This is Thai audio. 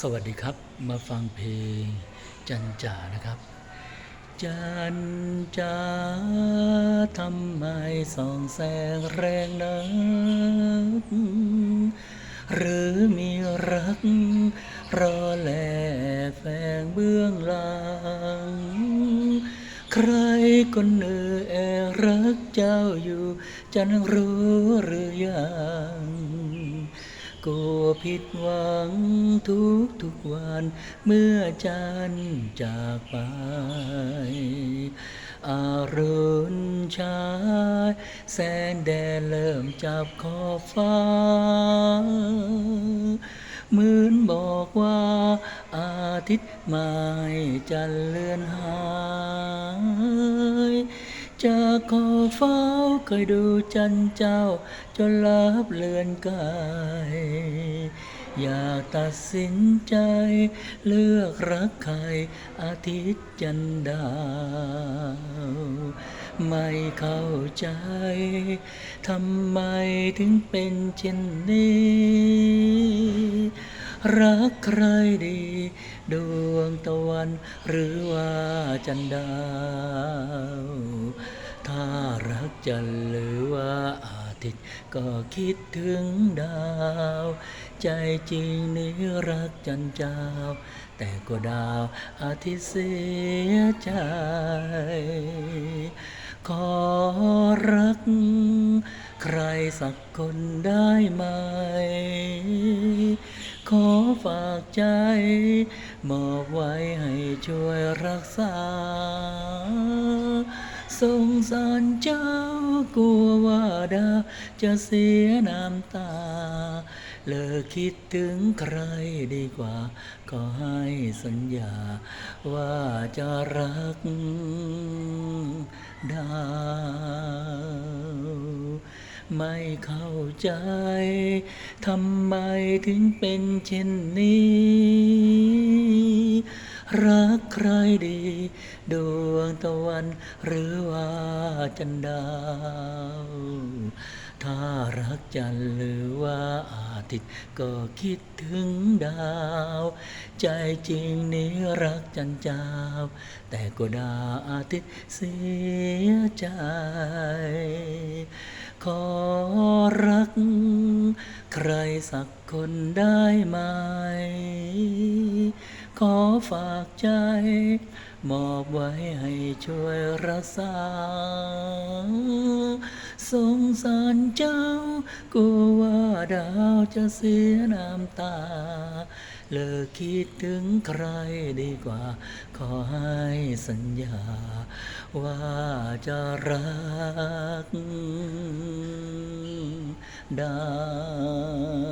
สวัสดีครับมาฟังเพลงจันจ่านะครับ จันจ่าทำไมส่องแสงแรงนักหรือมีรัก รอแลแฝงเบื้องหลัง ใครคนหนึ่งแอบรักเจ้าอยู่ จันรู้หรือยัง กผิดหวังทุกทุกวัน เมื่อจันจากไปอารุณชายแสงแดดเริ่มจับขอบฟ้าเหมือนบอกว่า อาทิตย์ไม่จะเลือนหาย จากขอบฟ้าเคยดูจันเจ้า จนลับเลือนกาย อยากตัดสินใจ เลือกรักใคร อาทิตย์จันดาวไม่เข้าใจทำไมถึงเป็นเช่นนี้ รักใครดี ดวงตะวัน หรือว่าจันดาวถ้ารักจันหรือว่าอาทิตย์ก็คิดถึงดาว ใจจริงนี้รักจันเจ้า แต่ก็ดาวอาทิตย์เสียใจ ขอรัก ใครสักคนได้ไหม ขอฝากใจมอบไว้ให้ช่วยรักษา สงสารเจ้ากลัวว่าดาวจะเสียน้ำตา เลิกคิดถึงใครดีกว่าขอให้สัญญา ว่าจะรักดา ไม่เข้าใจ ทำไมถึงเป็นเช่นนี้ รักใครดี ดวงตะวันหรือว่าจันดาว ถ้ารักจันหรือว่าอาทิตย์ก็คิดถึงดาว ใจจริงนี้รักจันเจ้า แต่ก็ดาอาทิตย์เสียใจ ขอรัก ใครสักคนได้ไหม ขอฝากใจ มอบไว้ให้ช่วยรักษา สงสารเจ้ากลัวว่าดาวจะเสียน้ำตา เลิกคิดถึงใครดีกว่า ขอให้สัญญา ว่าจะรักดาว